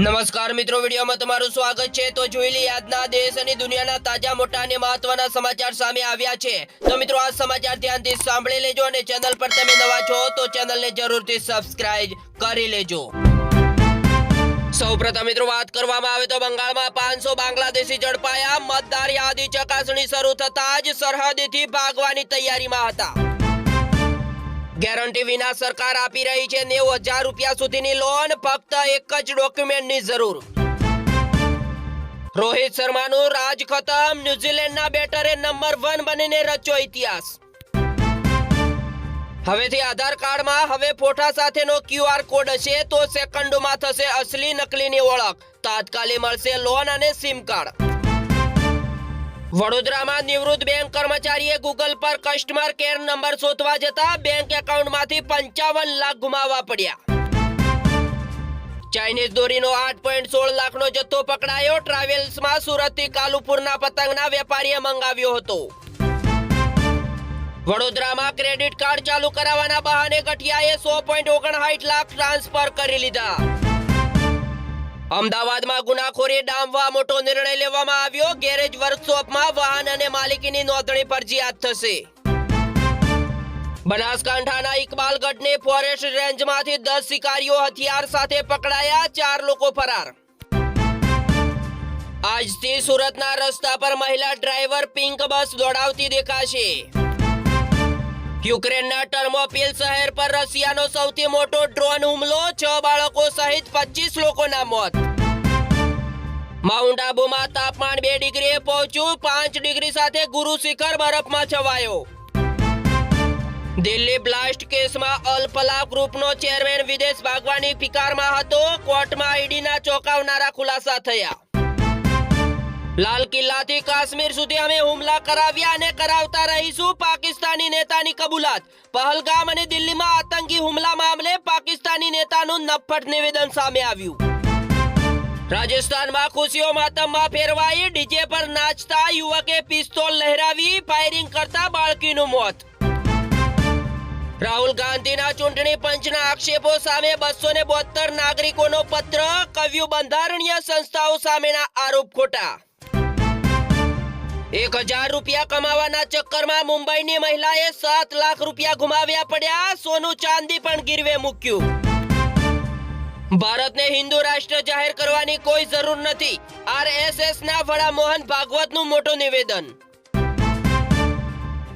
નમસ્કાર મિત્રો, વિડીયોમાં તમારું સ્વાગત છે. તો જોઈ લઈએ આજના દેશ અને દુનિયાના તાજા, મોટા અને મહત્વના સમાચાર સામે આવ્યા છે. તો મિત્રો, આ સમાચાર ધ્યાનથી સાંભળી લેજો અને ચેનલ પર તમે નવા છો તો ચેનલને જરૂરથી સબસ્ક્રાઇબ કરી લેજો. સૌપ્રથમ મિત્રો, વાત કરવામાં આવે તો બંગાળમાં પાંચસો બાંગ્લાદેશી ઝડપાયા. મતદાર યાદી ચકાસણી શરૂ થતા જ સરહદેથી ભાગવાની તૈયારીમાં હતા. ગેરંટી વિના સરકાર આપી રહી છે. નેવું હજાર રૂપિયા સુધીની લોન ફક્ત એક જ ડોક્યુમેન્ટની જરૂર. રોહિત શર્માનું રાજ ખતમ. ન્યુઝીલેન્ડના બેટરે નંબર વન બનીને રચ્યો ઇતિહાસ. હવેથી આધાર કાર્ડમાં હવે ફોટા સાથેનો ક્યુઆર કોડ હશે તો સેકન્ડોમાં થશે અસલી નકલીની ઓળખ. તાત્કાલિક મળશે લોન અને સિમ કાર્ડ. વડોદરામાં નિવૃત્ત બેંક કર્મચારીએ ગૂગલ પર કસ્ટમર કેર નંબર શોધવા જતા બેંક એકાઉન્ટમાંથી પંચાવન લાખ ગુમાવવા પડ્યા. ચાઇનીઝ દોરીનો આઠ પોઈન્ટ સોળ લાખનો જથ્થો પકડાયો. ટ્રાવેલ્સમાં સુરતથી કાલુપુરના પતંગના વેપારીએ મંગાવ્યો હતો. વડોદરામાં ક્રેડિટ કાર્ડ ચાલુ કરાવવાના બહાને ગઠિયાએ સો પોઈન્ટ ઓગણસાઠ લાખ ટ્રાન્સફર કરી લીધા. અમદાવાદમાં ગુનાખોરી ડામવા મોટો નિર્ણય લેવામાં આવ્યો. ગેરેજ વર્કશોપમાં વાહન અને માલિકીની નોંધણી ફરજિયાત થશે. બનાસકાંઠાના ઇકબાલગઢને ફોરેસ્ટ રેન્જમાંથી દસ શિકારીઓ હથિયાર સાથે પકડાયા, ચાર લોકો ફરાર. આજથી સુરતના રસ્તા પર મહિલા ડ્રાઈવર પિંક બસ દોડાવતી દેખાશે. યુક્રેનના ટર્મોપિલ શહેર પર રશિયાનો સૌથી મોટો ડ્રોન હુમલો, છ બાળકો સહિત પચીસ લોકોના મોત. માઉન્ટ આબુમાં તાપમાન બે ડિગ્રીએ પહોંચ્યું, પાંચ ડિગ્રી સાથે ગુરુ શિખર બરફમાં છવાયો. દિલ્હી બ્લાસ્ટ કેસમાં અલ્પલા ગ્રુપનો ચેરમેન વિદેશ ભાગવાની ફિકારમાં હતો, કોર્ટમાં ઈડીના ચોંકાવનારા ખુલાસા થયા. લાલ કિલ્લાથી કાશ્મીર સુધી અમે હુમલા કરાવ્યા અને કરાવતા રહીશું પાકિસ્તાની નેતાની કબૂલાત. પહલગામ અને દિલ્હીમાં આતંકી હુમલા મામલે પાકિસ્તાની નેતાનું નફટ નિવેદન સામે આવ્યું. રાજસ્થાનમાં ખુશીઓ માતમમાં ફેરવાઈ, ડીજે પર નાચતા યુવકે પિસ્તોલ લહેરાવી ફાયરિંગ કરતા બાળકીનું મોત. રાહુલ ગાંધીના ચૂંટણી પંચના આક્ષેપો સામે બસો ને બોતેર નાગરિકોનો પત્ર કવ્યું બંધારણીય સંસ્થાઓ સામેના આરોપ ખોટા. એક હજાર રૂપિયા કમાવાના ચક્કરમાં મુંબઈની મહિલાએ સાત લાખ રૂપિયા ગુમાવ્યા પડ્યા. સોનું ચાંદી પણ ગીરવે મૂક્યું. ભારતને હિન્દુ રાષ્ટ્ર જાહેર કરવાની કોઈ જરૂર નથી. આરએસએસ ના વડા મોહન ભાગવતનું મોટું નિવેદન.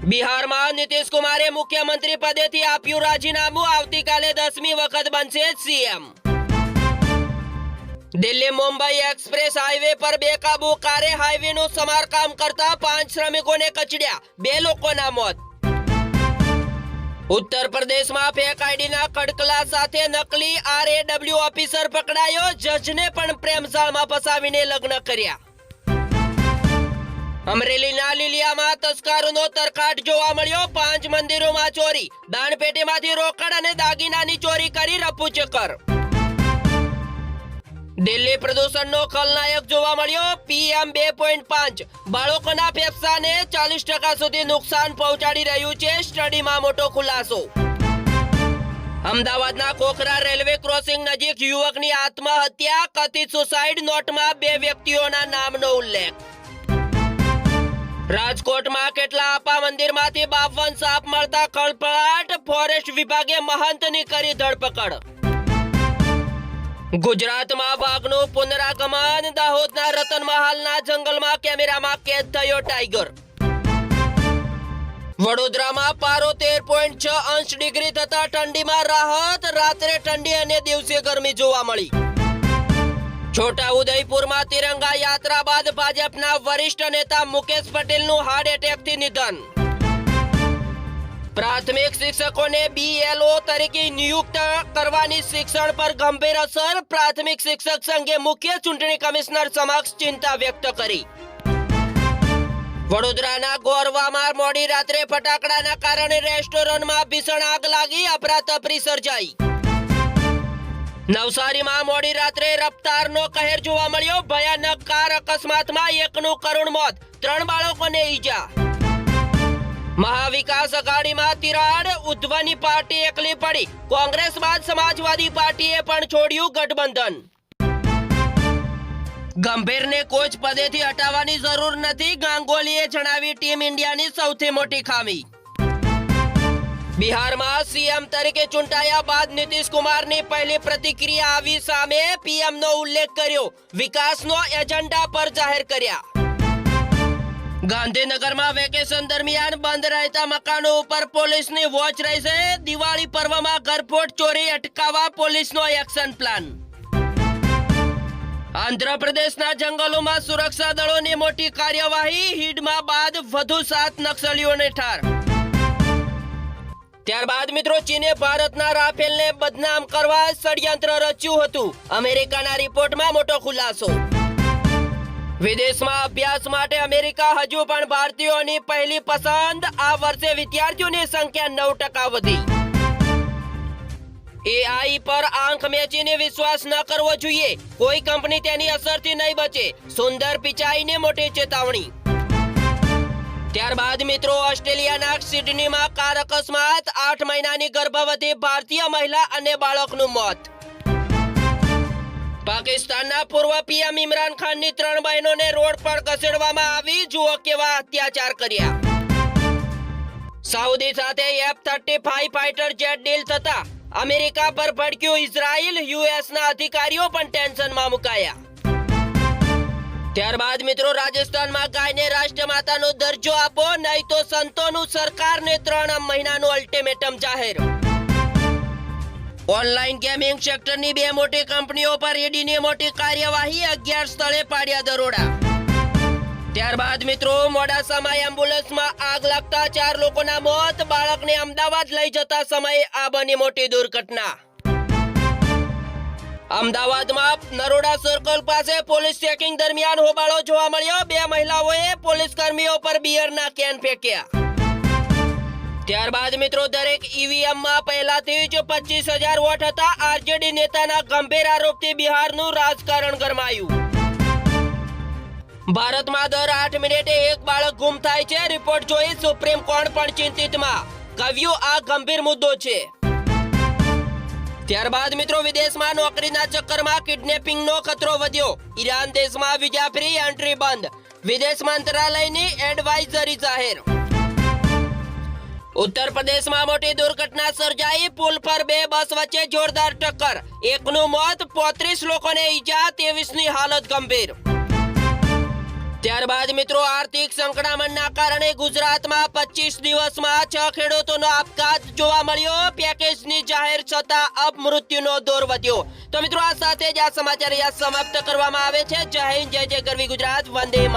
બિહારમાં નીતિશ કુમારે મુખ્યમંત્રી પદેથી આપ્યું રાજીનામું. આવતીકાલે દસમી વખત બનશે CM Delhi Mumbai express highway પર બેકાબુ કારે હાઈવેનું સમારકામ કરતા પાંચ શ્રમિકોને કચડ્યા. બે લોકોના મોત. ઉત્તર પ્રદેશમાં ફેક આઈડીના કડકલા સાથે નકલી આરએડબ્લ્યુ ઓફિસર પકડાયો. જજને પણ પ્રેમશાળમાં ફસાવીને લગ્ન કર્યા. અમરેલીના લીલિયામાં તસ્કરોનો તરખાટ જોવા મળ્યો. પાંચ મંદિરોમાં ચોરી. દાનપેટીમાંથી રોકડ અને દાગીનાની ચોરી કરી રફુ ચક્કર દિલ્હી પ્રદૂષણનો ખલનાયક જોવા મળ્યો. પીએમ બે પોઈન્ટ પાંચ. બાળકોના ફેફસાને ચાલીસ ટકા સુધી નુકસાન પહોંચાડી રહ્યું છે સ્ટડીમાં મોટો ખુલાસો. અમદાવાદના કોખરા રેલવે ક્રોસિંગ નજીક યુવકની આત્મહત્યા, કથિત સુસાઇડ નોટમાં બે વ્યક્તિઓના નામનો ઉલ્લેખ. રાજકોટમાં કેટલા આપા મંદિરમાંથી બાવન સાપ મળતા ખળભળાટ, ફોરેસ્ટ વિભાગે મહંતની કરી ધરપકડ. ગુજરાતમાં વાઘનું પુનરાગમન, દાહોદના રતન મહાલના જંગલમાં કેમેરામાં કેદ થયો ટાઈગર. વડોદરામાં પારો તેર પોઈન્ટ છ અંશ ડિગ્રી થતા ઠંડીમાં રાહત, રાત્રે ઠંડી અને દિવસે ગરમી જોવા મળી. છોટા ઉદયપુરમાં તિરંગા યાત્રા બાદ ભાજપના વરિષ્ઠ નેતા મુકેશ પટેલનું હાર્ટ એટેકથી નિધન. પ્રાથમિક શિક્ષકોને બીએલઓ તરીકે નિયુક્ત કરવાની શિક્ષણ પર ગંભીર અસર. પ્રાથમિક શિક્ષક સંઘે મુખ્ય ચૂંટણી કમિશનર સમક્ષ ચિંતા વ્યક્ત કરી. વડોદરાના ગોરવામાં મોડી રાત્રે ફટાકડાના કારણે રેસ્ટોરન્ટમાં ભીષણ આગ લાગી, અફરાતફરી સર્જાઈ. નવસારીમાં મોડી રાત્રે રફતારનો કહેર જોવા મળ્યો. ભયાનક કાર અકસ્માતમાં એકનું કરુણ મોત. ત્રણ બાળકોને ઈજા. મહાવિકાસ અઘાડીમાં તિરાડ ઉદ્ધવની પાર્ટી એકલી પડી. કોંગ્રેસ બાદ સમાજવાદી પાર્ટીએ પણ છોડ્યું ગઠબંધન. ગંભીરને કોચ પદેથી હટાવવાની જરૂર નથી, ગાંગોલીએ જણાવી ટીમ ઇન્ડિયાની સૌથી મોટી ખામી. બિહારમાં સીએમ તરીકે ચૂંટાયા બાદ નીતિશ કુમારની પહેલી પ્રતિક્રિયા આવી સામે પીએમનો ઉલ્લેખ કર્યો. વિકાસનો એજન્ડા પર જાહેર કર્યા. ગાંધીનગરમાં વેકેશન દરમિયાન બંધ રહેતા મકાનો ઉપર પોલીસની વોચ રહેશે દિવાળી પર્વમાં ઘરફોડ ચોરી અટકાવવા પોલીસનો એક્શન પ્લાન. આંધ્રપ્રદેશના જંગલોમાં સુરક્ષા દળોની મોટી કાર્યવાહી, હીડમાં બાદ વધુ સાત નક્સલીઓને ઠાર. ત્યારબાદ મિત્રો, ચીને ભારતના રાફેલને બદનામ કરવા ષડયંત્ર રચ્યું હતું. અમેરિકાના રિપોર્ટમાં મોટો ખુલાસો. વિદેશમાં અભ્યાસ માટે અમેરિકા હજુ પણ ભારતીયોની પહેલી પસંદ. આ વર્ષે વિદ્યાર્થીઓની સંખ્યા નવ ટકા વધી. એઆઈ પર આંખ મેચીને વિશ્વાસ ન કરવો જોઈએ. કોઈ કંપની તેની અસરથી નહીં બચે. સુંદર પિચાઈને મોટી ચેતવણી. ત્યારબાદ મિત્રો, ઓસ્ટ્રેલિયાના સિડનીમાં કાર અકસ્માત. આઠ મહિનાની ગર્ભવતી ભારતીય મહિલા અને બાળકનું મોત. પાકિસ્તાનના પૂર્વ પીએમ ઇમરાન ખાનની ત્રણ બહેનોને રોડ પર ખસેડવામાં આવી. જુઓ કેવા અત્યાચાર કર્યા. સાઉદી સાથે F thirty five fighter jet deal થતા અમેરિકા પર ભડક્યું ઇઝરાયલ, યુએસના અધિકારીઓ પણ ટેન્શનમાં મુકાયા. ત્યારબાદ મિત્રો રાજસ્થાનમાં ગાયને રાષ્ટ્રમાતાનો દરજ્જો આપો, નહીં તો સંતોનું સરકારને ત્રણ મહિનાનું અલ્ટિમેટમ જાહેર. ઓનલાઈન ગેમિંગ સેક્ટરની બે મોટી કંપનીઓ પર ઈડીની મોટી કાર્યવાહી અગિયાર સ્થળે પાડ્યા દરોડા. ત્યારબાદ મિત્રો મોડાસામાં એમ્બ્યુલન્સમાં આગ લાગતા ચાર લોકોના મોત, બાળકને અમદાવાદ લઈ જતા સમયે આ બની મોટી દુર્ઘટના. અમદાવાદમાં નરોડા સર્કલ પાસે પોલીસ ચેકિંગ દરમિયાન હોબાળો જોવા મળ્યો. બે મહિલાઓએ પોલીસ કર્મીઓ પર બિયરના કેન ફેંક્યા. ત્યારબાદ મિત્રો દરેક ઈવીએમમાં પહેલાથી જ પચીસ હજાર વોટ હતા. આરજેડી નેતાના ગંભીર આરોપથી બિહારનું રાજકારણ ગરમાયું. ભારતમાં દર આઠ મિનિટે એક બાળક ગુમ થાય છે. રિપોર્ટ જોઈ સુપ્રીમ કોર્ટ પણ ચિંતિતમાં. કહ્યું આ ગંભીર મુદ્દો છે. ત્યારબાદ મિત્રો વિદેશમાં નોકરીના ચક્કરમાં કિડનેપિંગનો ખતરો વધ્યો. ઈરાન દેશમાં વિઝા ફ્રી એન્ટ્રી બંધ. વિદેશ મંત્રાલયની એડવાઇઝરી જાહેર. ઉત્તર પ્રદેશમાં મોટી દુર્ઘટના સર્જાઈ. પુલ પર બે બસ વચ્ચે જોરદાર ટક્કર. એકનું મોત, પોત્રીસ લોકોને ઈજા, ત્રેવીસની હાલત ગંભીર. ત્યારબાદ મિત્રો, આર્થિક સંકળામણના કારણે ગુજરાતમાં પચીસ દિવસમાં છ ખેડૂતોનો આપઘાત જોવા મળ્યો. પેકેજની જાહેર છતાં અપમૃત્યુનો દોર વધ્યો. તો મિત્રો, આ સાથે જ આ સમાચાર સમાપ્ત કરવામાં આવે છે. જય હિન્દ, જય જય ગરવી ગુજરાત. વંદે